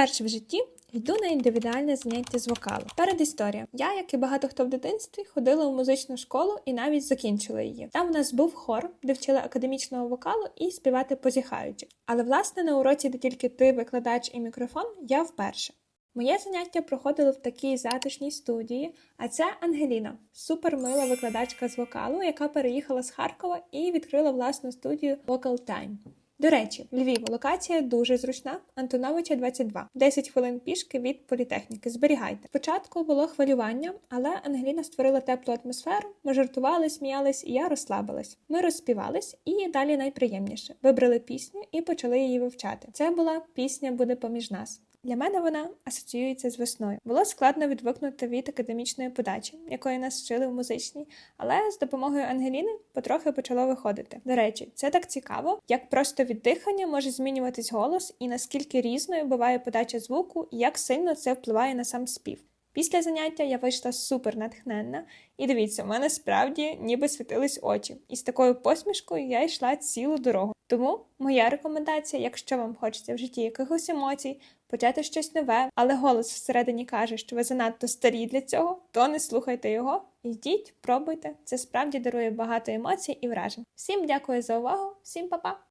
Вперше в житті йду на індивідуальне заняття з вокалу. Перед історія. Я, як і багато хто в дитинстві, ходила у музичну школу і навіть закінчила її. Там у нас був хор, де вчили академічного вокалу і співати позіхаючи. Але власне на уроці, де тільки ти, викладач і мікрофон, я вперше. Моє заняття проходило в такій затишній студії, а це Ангеліна, супермила викладачка з вокалу, яка переїхала з Харкова і відкрила власну студію Vocal Time. До речі, Львів локація дуже зручна. Антоновича 22. 10 хвилин пішки від політехніки. Зберігайте. Спочатку було хвилювання, але Ангеліна створила теплу атмосферу. Ми жартували, сміялись, і я розслабилась. Ми розспівались, і далі найприємніше. Вибрали пісню і почали її вивчати. Це була пісня буде поміж нас. Для мене вона асоціюється з весною. Було складно відвикнути від академічної подачі, якої нас вчили в музичній, але з допомогою Ангеліни потрохи почало виходити. До речі, це так цікаво, як просто від дихання може змінюватись голос і наскільки різною буває подача звуку, і як сильно це впливає на сам спів. Після заняття я вийшла супер натхненна, і дивіться, у мене справді ніби світились очі. І з такою посмішкою я йшла цілу дорогу. Тому моя рекомендація, якщо вам хочеться в житті якихось емоцій, почати щось нове, але голос всередині каже, що ви занадто старі для цього, то не слухайте його. Йдіть, пробуйте. Це справді дарує багато емоцій і вражень. Всім дякую за увагу, всім па-па!